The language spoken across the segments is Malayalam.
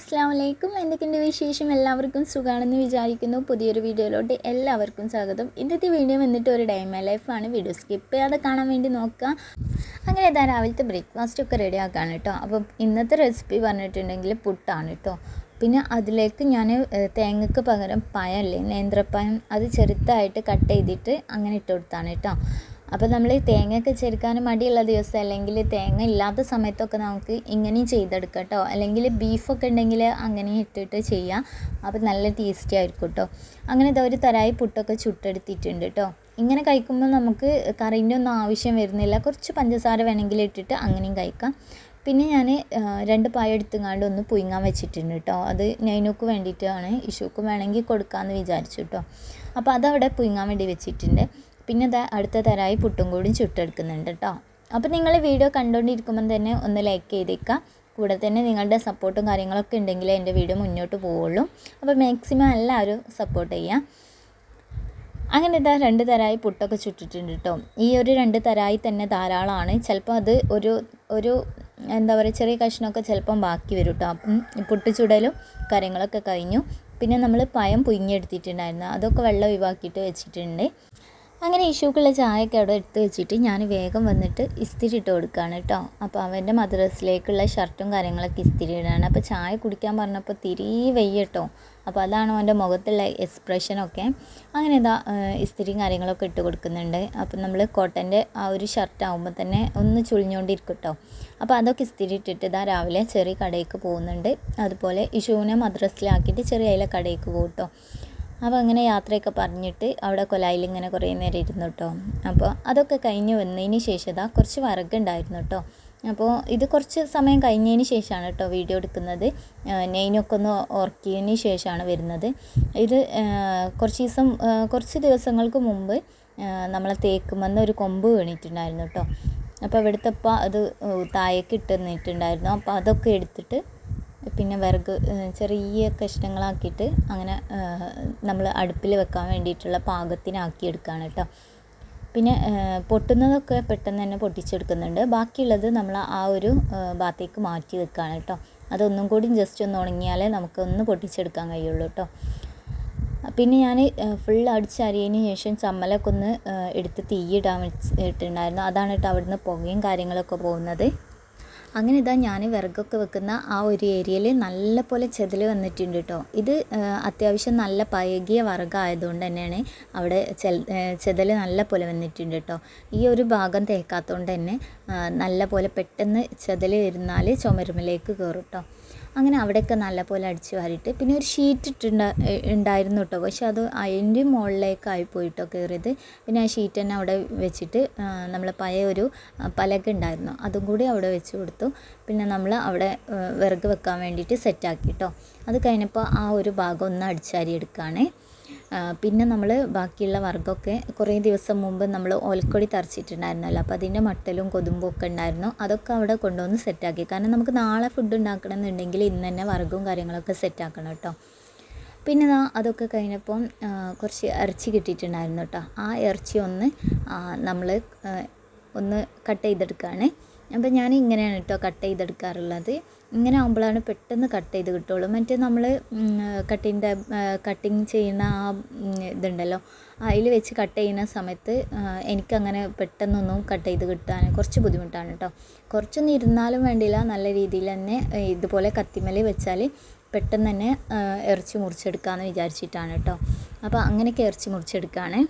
അസ്സാം വലൈക്കും എന്തൊക്കെയുണ്ട് വിശേഷം? എല്ലാവർക്കും സുഖമാണെന്ന് വിചാരിക്കുന്നു. പുതിയൊരു വീഡിയോയിലോട്ട് എല്ലാവർക്കും സ്വാഗതം. ഇന്നത്തെ വീഡിയോ വന്നിട്ട് ഒരു ഡേ മൈ ലൈഫാണ് വീഡിയോ സ്കിപ്പ് ചെയ്യാതെ കാണാൻ വേണ്ടി നോക്കുക. അങ്ങനെ ഇതാ രാവിലത്തെ ബ്രേക്ക്ഫാസ്റ്റ് ഒക്കെ റെഡി ആക്കാണ് കേട്ടോ അപ്പം ഇന്നത്തെ റെസിപ്പി പറഞ്ഞിട്ടുണ്ടെങ്കിൽ പുട്ടാണ് കേട്ടോ പിന്നെ അതിലേക്ക് ഞാൻ തേങ്ങക്ക് പകരം പഴമല്ലേ നേന്ത്രപ്പഴം അത് ചെറുതായിട്ട് കട്ട് ചെയ്തിട്ട് അങ്ങനെ ഇട്ട് കൊടുത്താണ് കേട്ടോ അപ്പോൾ നമ്മൾ തേങ്ങയൊക്കെ ചേർക്കാൻ മടിയുള്ള ദിവസം അല്ലെങ്കിൽ തേങ്ങ ഇല്ലാത്ത സമയത്തൊക്കെ നമുക്ക് ഇങ്ങനെയും ചെയ്തെടുക്കാം കേട്ടോ അല്ലെങ്കിൽ ബീഫൊക്കെ ഉണ്ടെങ്കിൽ അങ്ങനെ ഇട്ടിട്ട് ചെയ്യാം. അപ്പോൾ നല്ല ടേസ്റ്റി ആയിരിക്കും കേട്ടോ അങ്ങനെ ഇതാ ഒരു തരായി പുട്ടൊക്കെ ചുട്ടെടുത്തിട്ടുണ്ട് കേട്ടോ ഇങ്ങനെ കഴിക്കുമ്പോൾ നമുക്ക് കറീന്റെ ഒന്നും ആവശ്യം വരുന്നില്ല. കുറച്ച് പഞ്ചസാര വേണമെങ്കിൽ ഇട്ടിട്ട് അങ്ങനെയും കഴിക്കാം. പിന്നെ ഞാൻ രണ്ട് പായ എടുത്തുങ്ങാണ്ട് ഒന്ന് പുയിങ്ങാൻ വെച്ചിട്ടുണ്ട് കേട്ടോ അത് നൈനുക്ക് വേണ്ടിയിട്ടാണ്. ഇഷുക്ക് വേണമെങ്കിൽ കൊടുക്കാമെന്ന് വിചാരിച്ചു കേട്ടോ അപ്പോൾ അതവിടെ പുയിങ്ങാൻ വേണ്ടി വെച്ചിട്ടുണ്ട്. പിന്നെ ഇതാ അടുത്ത തരായി പുട്ടും കൂടി ചുട്ടെടുക്കുന്നുണ്ട് കേട്ടോ അപ്പോൾ നിങ്ങൾ വീഡിയോ കണ്ടുകൊണ്ടിരിക്കുമ്പം തന്നെ ഒന്ന് ലൈക്ക് ചെയ്തേക്കുക കൂടെ തന്നെ നിങ്ങളുടെ സപ്പോർട്ടും കാര്യങ്ങളൊക്കെ ഉണ്ടെങ്കിലേ എന്റെ വീഡിയോ മുന്നോട്ട് പോവുള്ളൂ. അപ്പോൾ മാക്സിമം എല്ലാവരും സപ്പോർട്ട് ചെയ്യാം. അങ്ങനെ ഇതാ രണ്ട് തരായി പുട്ടൊക്കെ ചുട്ടിട്ടുണ്ട് കേട്ടോ ഈ ഒരു രണ്ട് തരായി തന്നെ ധാരാളമാണ് ചിലപ്പോൾ അത് ഒരു ഒരു എന്താ പറയുക ചെറിയ കഷ്ണമൊക്കെ ചിലപ്പം ബാക്കി വരും കേട്ടോ അപ്പം പുട്ട് ചുടലും കാര്യങ്ങളൊക്കെ കഴിഞ്ഞു. പിന്നെ നമ്മൾ പയം പുഴുങ്ങിയെടുത്തിട്ടുണ്ടായിരുന്നു. അതൊക്കെ വെള്ളം ഒഴിവാക്കിയിട്ട് വെച്ചിട്ടുണ്ട്. അങ്ങനെ ഇഷ്യൂക്കുള്ള ചായയൊക്കെ അവിടെ എടുത്ത് വെച്ചിട്ട് ഞാൻ വേഗം വന്നിട്ട് ഇസ്തിരി ഇട്ട് കൊടുക്കുകയാണ് കേട്ടോ. അപ്പോൾ അവന്റെ മദ്രസിലേക്കുള്ള ഷർട്ടും കാര്യങ്ങളൊക്കെ ഇസ്തിരി ഇടാണ് അപ്പോൾ ചായ കുടിക്കാൻ പറഞ്ഞപ്പോൾ തിരി വെയ്യ കേട്ടോ. അപ്പോൾ അതാണ് അവന്റെ മുഖത്തുള്ള എക്സ്പ്രഷനൊക്കെ അങ്ങനെ ഇതാ ഇസ്തിരിയും കാര്യങ്ങളൊക്കെ ഇട്ട് കൊടുക്കുന്നുണ്ട്. അപ്പോൾ നമ്മൾ കോട്ടന്റെ ആ ഒരു ഷർട്ട് ആകുമ്പോൾ തന്നെ ഒന്ന് ചുളിഞ്ഞുകൊണ്ടിരിക്കും കേട്ടോ. അപ്പോൾ അതൊക്കെ ഇസ്തിരി ഇട്ടിട്ട് ഇതാ രാവിലെ ചെറിയ കടയിലേക്ക് പോകുന്നുണ്ട്. അതുപോലെ ഇഷുവിനെ മദ്രസിലാക്കിയിട്ട് ചെറിയ അതിലെ കടയിലേക്ക് പോകും കേട്ടോ. അപ്പോൾ അങ്ങനെ യാത്രയൊക്കെ പറഞ്ഞിട്ട് അവിടെ കൊലായിൽ ഇങ്ങനെ കുറേ നേരം ഇരുന്നു കേട്ടോ അപ്പോൾ അതൊക്കെ കഴിഞ്ഞ് വന്നതിന് ശേഷം ഇതാ കുറച്ച് വറകുണ്ടായിരുന്നു കേട്ടോ അപ്പോൾ ഇത് കുറച്ച് സമയം കഴിഞ്ഞതിന് ശേഷമാണ് കേട്ടോ വീഡിയോ എടുക്കുന്നത്. നെയിനൊക്കെ ഒന്ന് ഉറക്കിയതിന് ശേഷമാണ് വരുന്നത്. ഇത് കുറച്ച് ദിവസം കുറച്ച് ദിവസങ്ങൾക്ക് മുമ്പ് നമ്മളെ തേക്കുമെന്ന് ഒരു കൊമ്പ് വീണിട്ടുണ്ടായിരുന്നു കേട്ടോ അപ്പോൾ ഇവിടുത്തെ അത് താഴേക്ക് നിന്നിട്ടുണ്ടായിരുന്നു. അപ്പോൾ അതൊക്കെ എടുത്തിട്ട് പിന്നെ വിറക് ചെറിയ കഷ്ണങ്ങളാക്കിയിട്ട് അങ്ങനെ നമ്മൾ അടുപ്പിൽ വെക്കാൻ വേണ്ടിയിട്ടുള്ള പാകത്തിനാക്കി എടുക്കുകയാണ് കേട്ടോ. പിന്നെ പൊട്ടുന്നതൊക്കെ പെട്ടെന്ന് തന്നെ പൊട്ടിച്ചെടുക്കുന്നുണ്ട്. ബാക്കിയുള്ളത് നമ്മൾ ആ ഒരു ഭാഗത്തേക്ക് മാറ്റി വെക്കുകയാണ് കേട്ടോ. അതൊന്നും കൂടി ജസ്റ്റ് ഒന്ന് ഉണങ്ങിയാലേ നമുക്ക് ഒന്ന് പൊട്ടിച്ചെടുക്കാൻ കഴിയുള്ളൂ കേട്ടോ. പിന്നെ ഞാൻ ഫുൾ അടിച്ചരിയതിന് ശേഷം ചമ്മലൊക്കെ ഒന്ന് എടുത്ത് തീയിടാൻ വെച്ചിട്ടുണ്ടായിരുന്നു അതാണ് കേട്ടോ അവിടുന്ന് പുകയും കാര്യങ്ങളൊക്കെ പോകുന്നത്. അങ്ങനെ ഇതാ ഞാൻ വിറകൊക്കെ വെക്കുന്ന ആ ഒരു ഏരിയയിൽ നല്ല പോലെ ചെതൽ വന്നിട്ടുണ്ട് കേട്ടോ ഇത് അത്യാവശ്യം നല്ല പഴകിയ വിറകായതുകൊണ്ട് തന്നെയാണ് അവിടെ ചെതൽ നല്ല പോലെ വന്നിട്ടുണ്ട് കേട്ടോ ഈ ഒരു ഭാഗം തേക്കാത്തതുകൊണ്ട് തന്നെ നല്ല പോലെ പെട്ടെന്ന് ചെതൽ വരുന്നാൽ ചുമരുമിലേക്ക് കയറും കേട്ടോ അങ്ങനെ അവിടെയൊക്കെ നല്ല പോലെ അടിച്ചു വാരിയിട്ട് പിന്നെ ഒരു ഷീറ്റ് ഇട്ടുണ്ട ഉണ്ടായിരുന്നു കേട്ടോ പക്ഷെ അത് അതിന്റെ മുകളിലേക്കായി പോയിട്ടോ കയറിയത്. പിന്നെ ആ ഷീറ്റ് തന്നെ അവിടെ വെച്ചിട്ട് നമ്മൾ പഴയ ഒരു പലക ഉണ്ടായിരുന്നു. അതും കൂടി അവിടെ വെച്ച് കൊടുത്തു പിന്നെ നമ്മൾ അവിടെ വിറക് വെക്കാൻ വേണ്ടിയിട്ട് സെറ്റാക്കി കേട്ടോ അത് കഴിഞ്ഞപ്പോൾ ആ ഒരു ഭാഗം ഒന്ന് അടിച്ചാരി എടുക്കുകയാണ് പിന്നെ നമ്മൾ ബാക്കിയുള്ള വർഗമൊക്കെ കുറേ ദിവസം മുമ്പ് നമ്മൾ ഓലക്കൊടി തറച്ചിട്ടുണ്ടായിരുന്നല്ലോ. അപ്പോൾ അതിന്റെ മട്ടലും കൊതുമ്പും ഒക്കെ ഉണ്ടായിരുന്നു. അതൊക്കെ അവിടെ കൊണ്ടുവന്ന് സെറ്റാക്കി കാരണം നമുക്ക് നാളെ ഫുഡ് ഉണ്ടാക്കണം എന്നുണ്ടെങ്കിൽ ഇന്ന് തന്നെ വർഗവും കാര്യങ്ങളൊക്കെ സെറ്റാക്കണം കേട്ടോ പിന്നെ അതൊക്കെ കഴിഞ്ഞപ്പോൾ കുറച്ച് ഇറച്ചി കിട്ടിയിട്ടുണ്ടായിരുന്നു കേട്ടോ ആ ഇറച്ചി ഒന്ന് നമ്മൾ ഒന്ന് കട്ട് ചെയ്തെടുക്കുകയാണ് അപ്പോൾ ഞാൻ ഇങ്ങനെയാണ് കേട്ടോ കട്ട് ചെയ്തെടുക്കാറുള്ളത്. ഇങ്ങനെ ആകുമ്പോഴാണ് പെട്ടെന്ന് കട്ട് ചെയ്ത് കിട്ടുള്ളൂ. മറ്റേ നമ്മൾ കട്ടിന്റെ കട്ടിങ് ചെയ്യുന്ന ആ ഇതുണ്ടല്ലോ. അതിൽ വെച്ച് കട്ട് ചെയ്യുന്ന സമയത്ത് എനിക്കങ്ങനെ പെട്ടെന്നൊന്നും കട്ട് ചെയ്ത് കിട്ടാൻ കുറച്ച് ബുദ്ധിമുട്ടാണ് കേട്ടോ കുറച്ചൊന്നും ഇരുന്നാലും വേണ്ടിയില്ല നല്ല രീതിയിൽ തന്നെ ഇതുപോലെ കത്തിമല വെച്ചാൽ പെട്ടെന്ന് തന്നെ ഇറച്ചി മുറിച്ചെടുക്കാമെന്ന് വിചാരിച്ചിട്ടാണ് കേട്ടോ അപ്പോൾ അങ്ങനെയൊക്കെ ഇറച്ചി മുറിച്ചെടുക്കുകയാണ്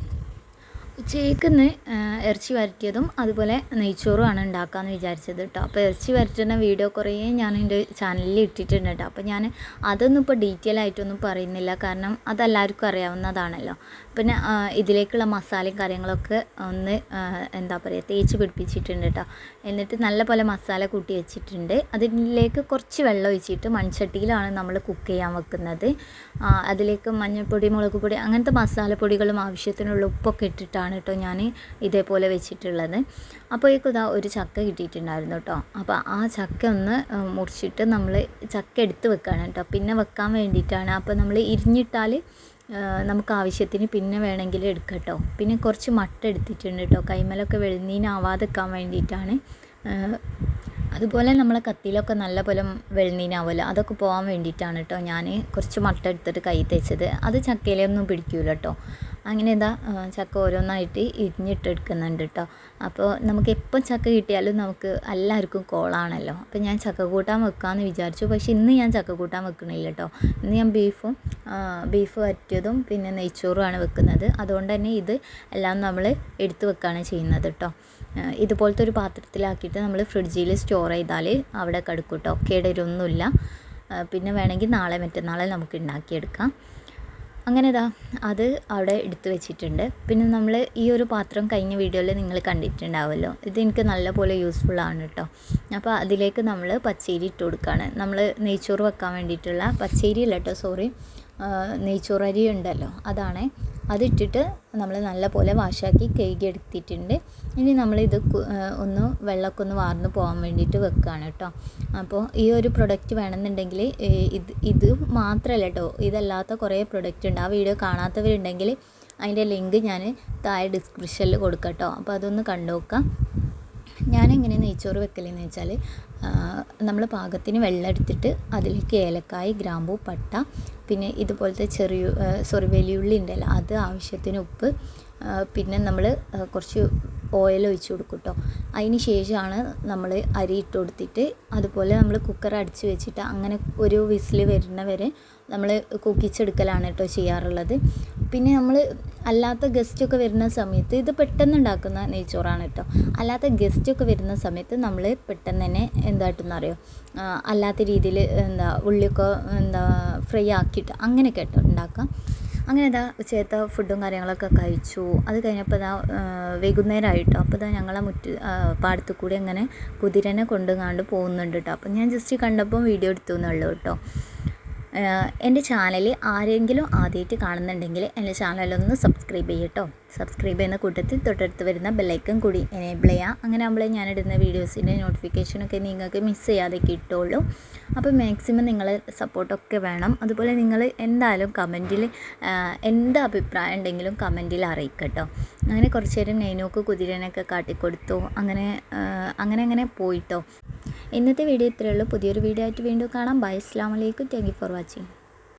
ഉച്ചയ്ക്കുന്ന് ഇറച്ചി വരട്ടിയതും അതുപോലെ നെയ്ച്ചോറുമാണ് ഉണ്ടാക്കാമെന്ന് വിചാരിച്ചത് കേട്ടോ അപ്പോൾ ഇറച്ചി വരട്ടുന്ന വീഡിയോ കുറേ ഞാൻ എന്റെ ചാനലിൽ ഇട്ടിട്ടുണ്ട് കേട്ടോ അപ്പോൾ ഞാൻ അതൊന്നും ഇപ്പോൾ ഡീറ്റെയിൽ ആയിട്ടൊന്നും പറയുന്നില്ല. കാരണം അതെല്ലാവർക്കും അറിയാവുന്നതാണല്ലോ. പിന്നെ ഇതിലേക്കുള്ള മസാലയും കാര്യങ്ങളൊക്കെ ഒന്ന് എന്താ പറയുക തേച്ച് പിടിപ്പിച്ചിട്ടുണ്ട് കേട്ടോ എന്നിട്ട് നല്ല പോലെ മസാല കൂട്ടി വെച്ചിട്ടുണ്ട്. അതിലേക്ക് കുറച്ച് വെള്ളം ഒഴിച്ചിട്ട് മൺചട്ടിയിലാണ് നമ്മൾ കുക്ക് ചെയ്യാൻ വെക്കുന്നത്. അതിലേക്ക് മഞ്ഞൾപ്പൊടി മുളക് പൊടി അങ്ങനത്തെ മസാലപ്പൊടികളും ആവശ്യത്തിനുള്ള ഉപ്പൊക്കെ ഇട്ടിട്ടാണ് കേട്ടോ ഞാൻ ഇതേപോലെ വെച്ചിട്ടുള്ളത്. അപ്പോൾ ഈ കുതാ ഒരു ചക്ക കിട്ടിയിട്ടുണ്ടായിരുന്നു കേട്ടോ. അപ്പോൾ ആ ചക്ക ഒന്ന് മുറിച്ചിട്ട് നമ്മൾ ചക്ക എടുത്ത് വെക്കുകയാണ് കേട്ടോ. പിന്നെ വെക്കാൻ വേണ്ടിയിട്ടാണ്. അപ്പോൾ നമ്മൾ ഇരിഞ്ഞിട്ടാൽ നമുക്ക് ആവശ്യത്തിന് പിന്നെ വേണമെങ്കിൽ എടുക്കാം കേട്ടോ. പിന്നെ കുറച്ച് മട്ട എടുത്തിട്ടുണ്ട് കേട്ടോ. കൈമലൊക്കെ വെളുന്നീനാവാതെ വെക്കാൻ വേണ്ടിയിട്ടാണ്. അതുപോലെ നമ്മളെ കത്തിയിലൊക്കെ നല്ല പോലെ വെളുന്നീനാവുമല്ലോ. അതൊക്കെ പോകാൻ വേണ്ടിയിട്ടാണ് കേട്ടോ ഞാൻ കുറച്ച് മട്ട എടുത്തിട്ട് കൈ തേച്ചത്. അത് ചക്കയിലൊന്നും പിടിക്കൂല കേട്ടോ. അങ്ങനെ ഇതാ ചക്ക ഓരോന്നായിട്ട് ഇരിഞ്ഞിട്ടെടുക്കുന്നുണ്ട് കേട്ടോ അപ്പോൾ നമുക്ക് എപ്പം ചക്ക കിട്ടിയാലും നമുക്ക് എല്ലാവർക്കും കോളാണല്ലോ. അപ്പോൾ ഞാൻ ചക്ക കൂട്ടാൻ വെക്കാമെന്ന് വിചാരിച്ചു. പക്ഷേ ഇന്ന് ഞാൻ ചക്ക കൂട്ടാൻ വെക്കണില്ല കേട്ടോ ഇന്ന് ഞാൻ ബീഫും ബീഫ് വറ്റിയതും പിന്നെ നെയ്ച്ചോറുമാണ് വെക്കുന്നത്. അതുകൊണ്ട് തന്നെ ഇത് എല്ലാം നമ്മൾ എടുത്ത് വെക്കുകയാണ് ചെയ്യുന്നത് കേട്ടോ ഇതുപോലത്തെ ഒരു പാത്രത്തിലാക്കിയിട്ട് നമ്മൾ ഫ്രിഡ്ജിൽ സ്റ്റോർ ചെയ്താൽ അവിടെ കടുക്കും കേട്ടോ കേടരൊന്നുമില്ല പിന്നെ വേണമെങ്കിൽ നാളെ മറ്റന്നാളെ നമുക്ക് ഉണ്ടാക്കിയെടുക്കാം. അങ്ങനെ ഇതാ അത് അവിടെ എടുത്തു വെച്ചിട്ടുണ്ട്. പിന്നെ നമ്മൾ ഈ ഒരു പാത്രം കഴിഞ്ഞ വീഡിയോയിൽ നിങ്ങൾ കണ്ടിട്ടുണ്ടാവുമല്ലോ ഇത് എനിക്ക് നല്ലപോലെ യൂസ്ഫുൾ ആണ് കേട്ടോ അപ്പോൾ അതിലേക്ക് നമ്മൾ പച്ചരി ഇട്ട് കൊടുക്കുകയാണ് നമ്മൾ നെയ്ച്ചോറ് വെക്കാൻ വേണ്ടിയിട്ടുള്ള പച്ചരി അല്ല കേട്ടോ സോറി നെയ്ച്ചോറരി ഉണ്ടല്ലോ അതാണ്. അതിട്ടിട്ട് നമ്മൾ നല്ലപോലെ വാഷാക്കി കഴുകി എടുത്തിട്ടുണ്ട്. ഇനി നമ്മളിത് ഒന്ന് വെള്ളമൊക്കെ ഒന്ന് വാർന്ന് പോകാൻ വേണ്ടിയിട്ട് വെക്കുകയാണ് കേട്ടോ. അപ്പോൾ ഈ ഒരു പ്രൊഡക്റ്റ് വേണമെന്നുണ്ടെങ്കിൽ ഇത് ഇത് മാത്രമല്ല കേട്ടോ. ഇതല്ലാത്ത കുറേ പ്രൊഡക്റ്റ് ഉണ്ട്. ആ വീഡിയോ കാണാത്തവരുണ്ടെങ്കിൽ അതിന്റെ ലിങ്ക് ഞാൻ താഴെ ഡിസ്ക്രിപ്ഷനിൽ കൊടുക്കാം കേട്ടോ. അപ്പോൾ അതൊന്ന് കണ്ടു നോക്കാം ഞാനെങ്ങനെ നെയ്ച്ചോറ് വെക്കലെന്ന് വെച്ചാൽ നമ്മൾ പാകത്തിന് വെള്ളം എടുത്തിട്ട് അതിലേക്ക് ഏലക്കായ് ഗ്രാമ്പൂ പട്ട പിന്നെ ഇതുപോലത്തെ ചെറിയ സോറി വലിയുള്ളി ഉണ്ടല്ലോ അത് ആവശ്യത്തിന് ഉപ്പ് പിന്നെ നമ്മൾ കുറച്ച് ഓയിൽ ഒഴിച്ച് കൊടുക്കും കേട്ടോ അതിന് ശേഷമാണ് നമ്മൾ അരി ഇട്ട് കൊടുത്തിട്ട് അതുപോലെ നമ്മൾ കുക്കർ അടിച്ച് വെച്ചിട്ട് അങ്ങനെ ഒരു വിസിൽ വരുന്ന വരെ നമ്മൾ കുക്കിച്ചെടുക്കലാണ് കേട്ടോ ചെയ്യാറുള്ളത്. പിന്നെ നമ്മൾ അല്ലാത്ത ഗസ്റ്റൊക്കെ വരുന്ന സമയത്ത് ഇത് പെട്ടെന്ന് ഉണ്ടാക്കുന്ന നെയ്ച്ചോറാണ് കേട്ടോ. അല്ലാത്ത ഗസ്റ്റൊക്കെ വരുന്ന സമയത്ത് നമ്മൾ പെട്ടെന്ന് തന്നെ എന്തായിട്ടെന്ന് അറിയോ? അല്ലാത്ത രീതിയിൽ എന്താ ഉള്ളിയൊക്കെ എന്താ ഫ്രൈ ആക്കിയിട്ട് അങ്ങനെയൊക്കെ കേട്ടോ ഉണ്ടാക്കാം അങ്ങനെ ഇതാ ഉച്ചയത്തെ ഫുഡും കാര്യങ്ങളൊക്കെ കഴിച്ചു. അത് കഴിഞ്ഞപ്പോൾ ഇതാ വൈകുന്നേരമായിട്ടോ അപ്പോൾ ഇതാ ഞങ്ങളെ മുറ്റ് പാടത്തു കൂടി അങ്ങനെ കുതിരനെ കൊണ്ടുങ്ങാണ്ട് പോകുന്നുണ്ട് കേട്ടോ അപ്പോൾ ഞാൻ ജസ്റ്റ് കണ്ടപ്പോൾ വീഡിയോ എടുത്തു എന്നുള്ളൂ കേട്ടോ എന്റെ ചാനൽ ആരെങ്കിലും ആദ്യമായിട്ട് കാണുന്നുണ്ടെങ്കിൽ എന്റെ ചാനലൊന്ന് സബ്സ്ക്രൈബ് ചെയ്യട്ടോ. സബ്സ്ക്രൈബ് ചെയ്യുന്ന കൂട്ടത്തിൽ തൊട്ടടുത്ത് വരുന്ന ബെല്ലൈക്കൺ കൂടി എനേബിൾ ചെയ്യുക അങ്ങനെ ആകുമ്പോഴേ ഞാനിടുന്ന വീഡിയോസിന്റെ നോട്ടിഫിക്കേഷനൊക്കെ നിങ്ങൾക്ക് മിസ് ചെയ്യാതെ കിട്ടുള്ളൂ. അപ്പോൾ മാക്സിമം നിങ്ങളെ സപ്പോർട്ടൊക്കെ വേണം. അതുപോലെ നിങ്ങൾ എന്തായാലും കമന്റിൽ എന്ത് അഭിപ്രായം ഉണ്ടെങ്കിലും കമന്റിൽ അറിയിക്കട്ടോ. അങ്ങനെ കുറച്ച് നേരം നൈനോക്ക് കുതിരനൊക്കെ കാട്ടിക്കൊടുത്തു. അങ്ങനെ അങ്ങനെ അങ്ങനെ പോയിട്ടോ. ഇന്നത്തെ വീഡിയോ ഇത്രയേ ഉള്ളൂ. പുതിയൊരു വീഡിയോ ആയിട്ട് വീണ്ടും കാണാം. ബൈ അസ്ലാമലൈക്കും താങ്ക് യു ഫോർ വാച്ചിങ്